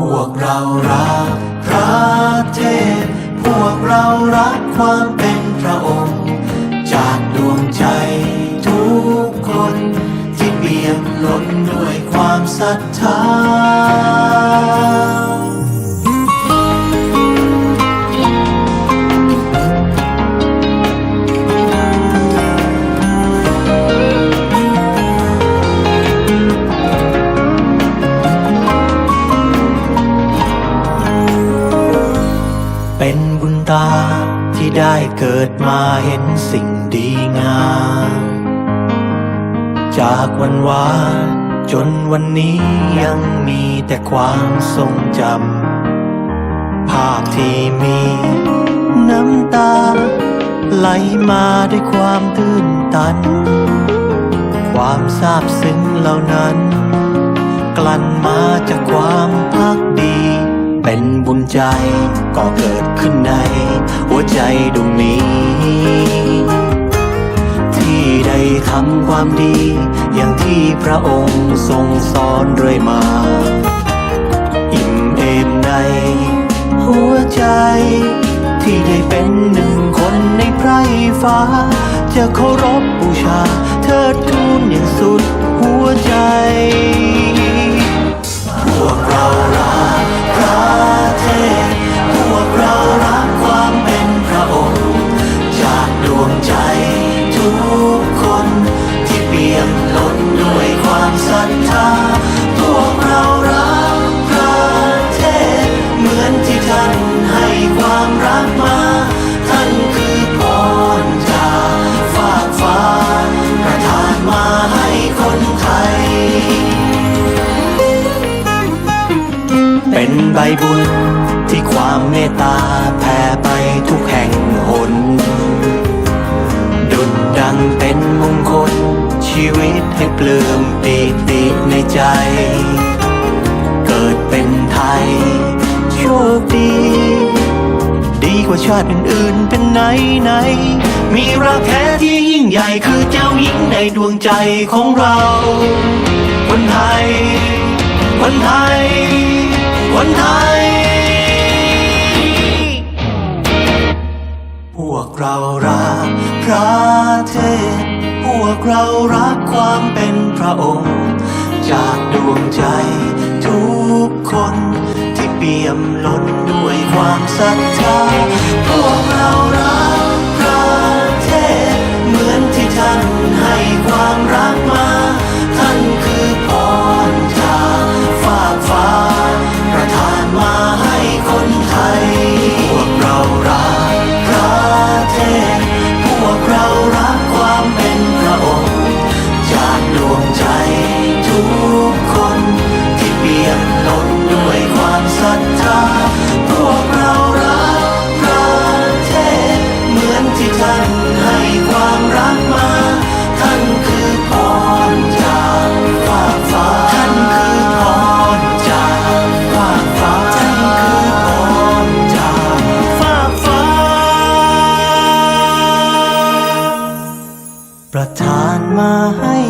พวกเรารักพระเทพพวกเรารักความเป็นพระองค์ จากดวงใจทุกคน ที่เปี่ยมล้นด้วยความศรัทธา ตาที่ได้เกิดมาเห็นสิ่งดีงาม จากวันวานจนวันนี้ยังมีแต่ความทรงจำ ภาพที่มีน้ำตา ไหลมาด้วยความตื้นตัน ความซาบซึ้งเหล่านั้น กลั่นมาจากความ เป็นบุญใจ ก็เกิดขึ้นใน หัวใจดวงนี้ ที่ได้ทำความดี อย่างที่พระองค์ทรงสอนเรื่อยมา อิ่มเอมใน หัวใจ ที่ได้เป็นหนึ่งคนในไพรฟ้า จะเคารพบูชาเทิดทูนอย่างสุดหัวใจ พวกเรารัก ที่เปี่ยมล้นด้วยความศรัทธาพวกเรารักพระเทพเหมือนที่ท่านให้ความรักมา ท่านคือพรจากฟากฟ้า ประทานมาให้คนไทย เป็นใบบุญที่ความเมตตาแผ่ไปทุกแห่งหนดุดดังเป็นมง ชีวิตให้ปลื้มปีติในใจ เกิดเป็นไทย โชคดี ดีกว่าชาติอื่นๆเป็นไหนไหน มีรักแท้ที่ยิ่งใหญ่คือเจ้าหญิงในดวงใจของเราคนไทยคนไทยคนไทย รักความเป็นพระองค์ จากดวงใจทุกคนที่เปี่ยมล้นด้วยความศรัทธาพวกเรารักพระเทพเหมือนที่ท่านให้ความรักมา ทานมาให้